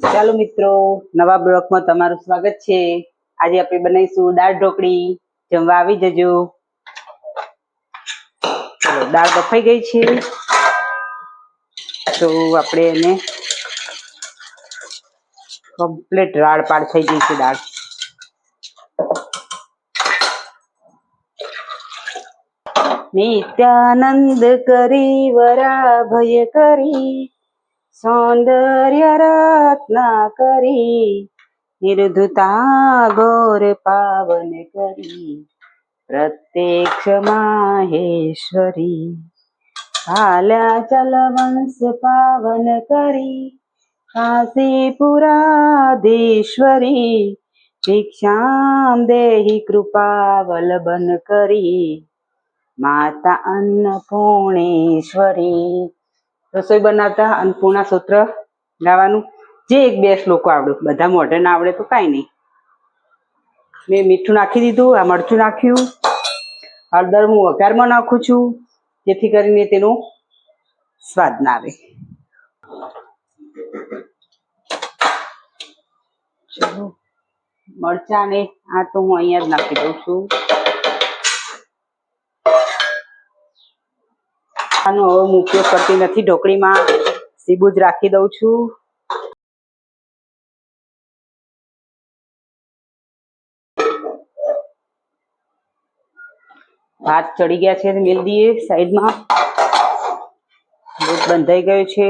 ચાલો મિત્રો, નવા બ્લોકમાં તમારું સ્વાગત છે. આજે આપણે બનાવીશું દાળ ઢોકળી. જમવા આવી જજો. ચલો, દાળ બફાઈ ગઈ છે. તો આપણે એને કમ્પ્લીટ રાડ પાડ થઈ ગઈ છે દાળ. નિત્યાનંદ કરી વરા ભય કરી. सौंदर्य रत्ना करी निर्धुता गोर पावन करी प्रत्यक्ष माहेश्वरी आल्या लवंस पावन करी काशीपुराधीश्वरी भिक्षां देहि कृपावलबन करी माता अन्नपूर्णेश्वरी રસોઈ બનાવતા અન્નપૂર્ણા સૂત્ર ગાવાનું. જે એક બે શ્લોકો આવડે. બધા મોઢે ના આવડે તો કાંઈ નહીં. મેં મીઠું નાખી દીધું, આ મરચું નાખ્યું. હળદર હું વઘારમાં નાખું છું, જેથી કરીને તેનો સ્વાદ ના આવે. ચલો. મરચા ને આ તો હું અહીંયા જ નાખી દઉં છું. આનો હવે હું ઉપયોગ કરતી નથી. ઢોકળીમાં સીબું જ રાખી દઉં છું. ભાત ચડી ગયા છે મેલ દઈએ સાઈડમાં. લોટ બંધાઈ ગયો છે.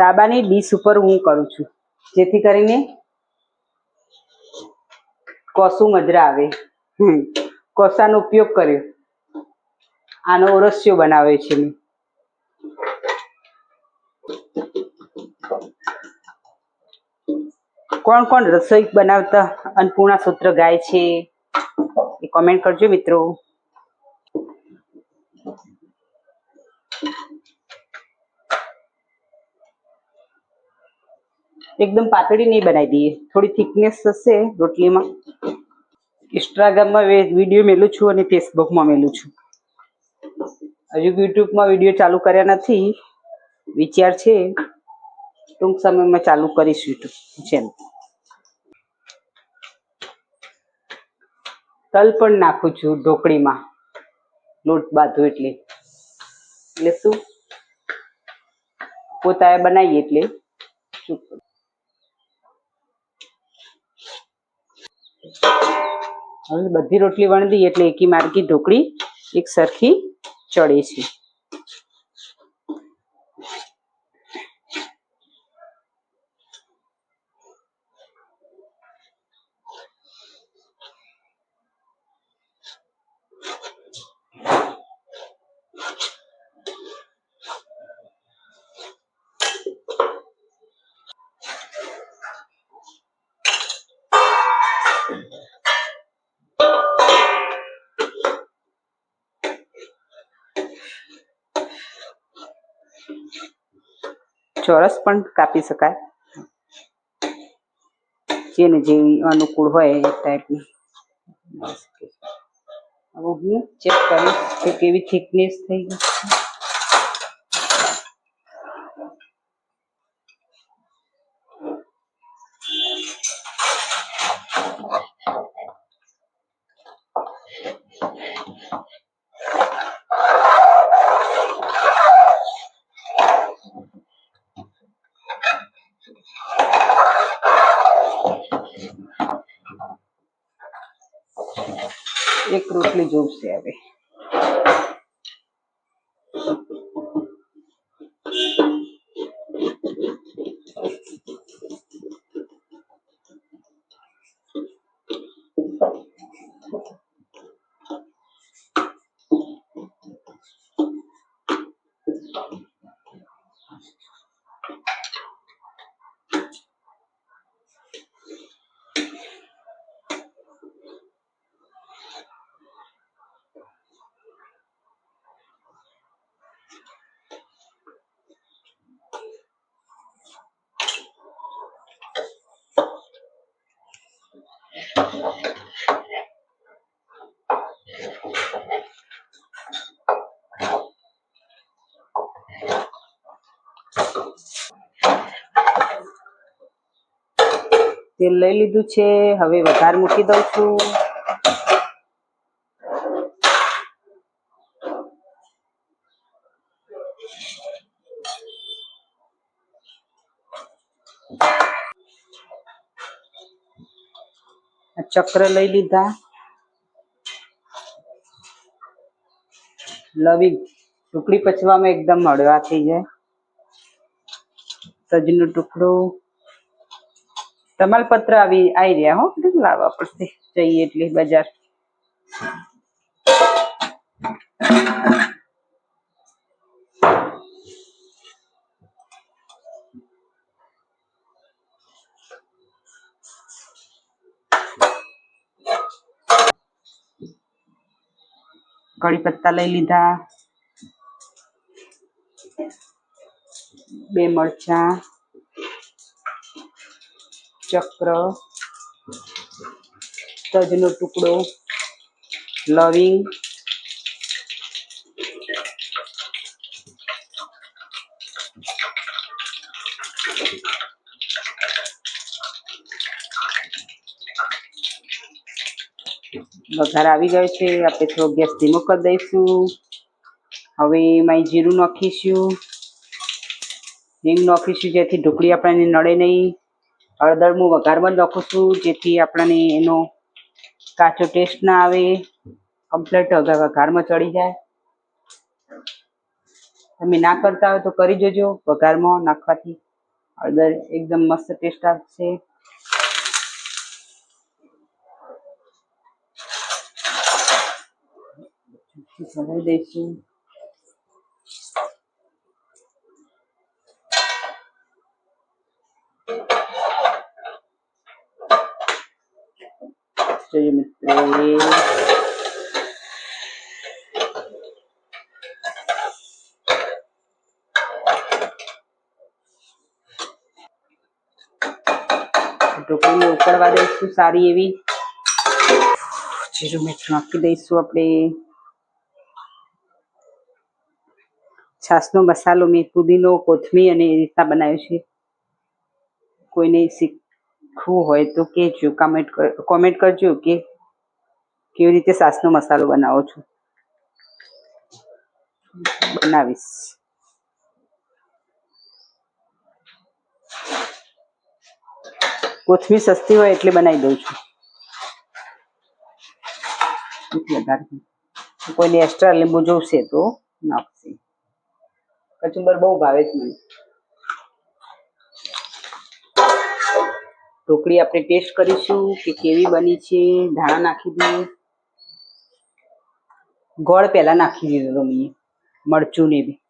તાબાની ડીશ ઉપર હું કરું છું. જેથી કરીને કોસું મજરા આવે. કોસાનો ઉપયોગ કર્યો. આનો ઓરસ્યો બનાવે છે મેં. કોણ કોણ રસોઈ બનાવતા અન્નપૂર્ણા સૂત્ર ગાય છે? એ કોમેન્ટ કરજો મિત્રો. એકદમ પાતળી નહીં બનાવી દઈએ. થોડી થિકનેસ થશે રોટલીમાં. ઇન્સ્ટાગ્રામમાં વીડિયો મેલું છું અને ફેસબુકમાં મેલું છું. હજુ યુટ્યુબમાં વીડિયો ચાલુ કર્યા નથી. વિચાર છે. ટૂંક સમયમાં ચાલુ કરીશ યુટ્યુબ ચેનલ તલ પણ નાખું છું ઢોકળીમાં. લોટ બાંધું એટલે. એટલે શું? પોતાએ બનાવીએ એટલે. શું હવે બધી રોટલી વણદી એટલે એકી માર્ગી ઢોકળી એક સરખી ચડે છે. ચોરસ પણ કાપી શકાય. જેને જેવી અનુકૂળ હોય એ ટાઈપની હવે હું ચેક કરીશ કે કેવી થિકનેસ થઈ ગઈ એક રોટલી જોશે હવે. તેલ લઈ લીધું છે. હવે વઘાર મૂકી દઉં છું. ચક્ર લઈ લીધા. લવિંગ ટુકડી પચવામાં એકદમ હળવા થઈ જાય. તજનો ટુકડો. તમાલપત્ર આવી આવી રહ્યા હો. લાવવા પડશે જઈએ એટલે બજાર. કડી પત્તા લઈ લીધા. બે મરચા. ચક્ર, તજનો ટુકડો, લવિંગ, વઘાર આવી ગયો છે. આપણે થોડો ગેસ ધીમો કરી દઈશું. હવે એમાં જીરું નાખીશું. હિંગ નાખીશું જેથી ઢોકળી આપણને નડે નહીં. હળદર હું વઘારમાં નાખું છું, જેથી આપણને એનો કાચો ટેસ્ટ ના આવે કમ્પ્લેટ વઘારમાં ચડી જાય. તમે ના કરતા હોય તો કરી જોજો વઘારમાં નાખવાથી હળદર એકદમ મસ્ત ટેસ્ટ આવશે. ભરાઈ દઈશું. જોઈએ મિત્રો ઉકળવા દઈશું સારી એવી. જીરું મીઠું નાખી દઈશું આપણે. છાસનો મસાલો મેં પુદીનો કોથમીર અને એ રીતના બનાવ્યો છે. કોઈને શીખવું હોય તો કહેજો કમેન્ટ કોમેન્ટ કરજો કે કેવી રીતે સાસનો મસાલો બનાવો છો. બનાવીશ. કોથમીર સસ્તી હોય એટલે બનાવી દઉં છું. કોઈને એક્સ્ટ્રા લીંબુ જોશે તો નાખશે. કચુંબર બહુ ભાવે છે મને. ઢોકળી આપણે ટેસ્ટ કરીશું કે કેવી બની છે, ધાણા નાખી દઈએ. ગોળ પહેલાં નાખી દીધો તો મેં. મરચું ને બી.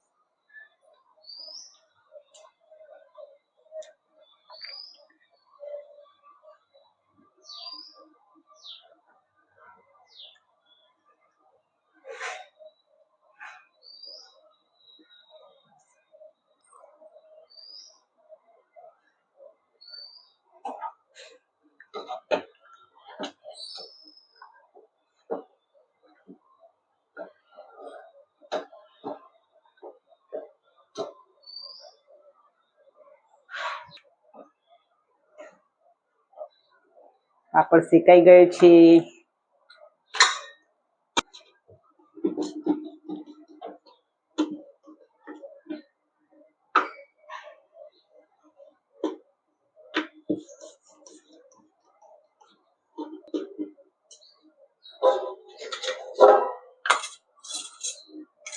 પાપડ શેકાઈ ગયો છે.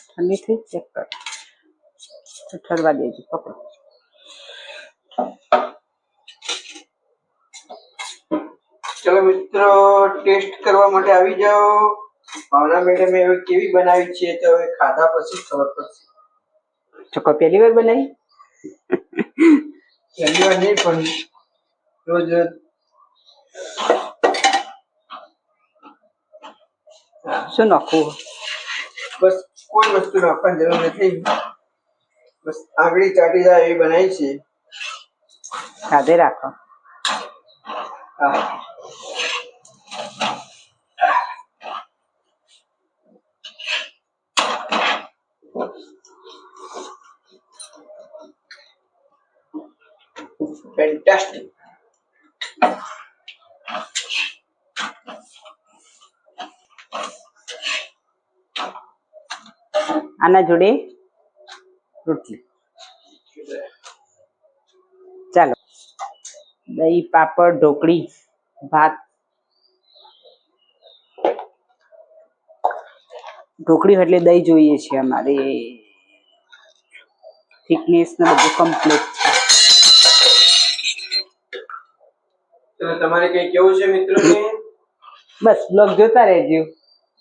ઠંડી થઈ ચેક કરો. ઠરવા દેજો પકડો. ચલો મિત્રો ટેસ્ટ કરવા માટે આવી જાઓ. ભાવના મેડમે હવે કેવી બનાવી છે તો હવે ખાધા પછી ખબર પડશે. ચોખ્ખો પહેલી વાર બનાવી? પહેલી વાર નહીં પણ રોજ શું નાખવું? બસ કોઈ વસ્તુ નાખવાની જરૂર નથી. બસ આંગળી ચાટી જાય એવી બનાવી છે. ખાધે રાખો. હા. આના જોડે રોટલી. ચાલો. દહીં પાપડ ઢોકળી ભાત. ઢોકળી એટલે દહીં જોઈએ છે અમારે. થિકનેસ ને બધું કમ્પ્લીટ છે. તમારે કઈ કેવું છે મિત્રો બસ બ્લોગ જોતા રહેજો.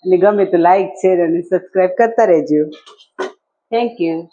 અને ગમે તો લાઈક શેર અને સબસ્ક્રાઇબ કરતા રહેજો. Thank you.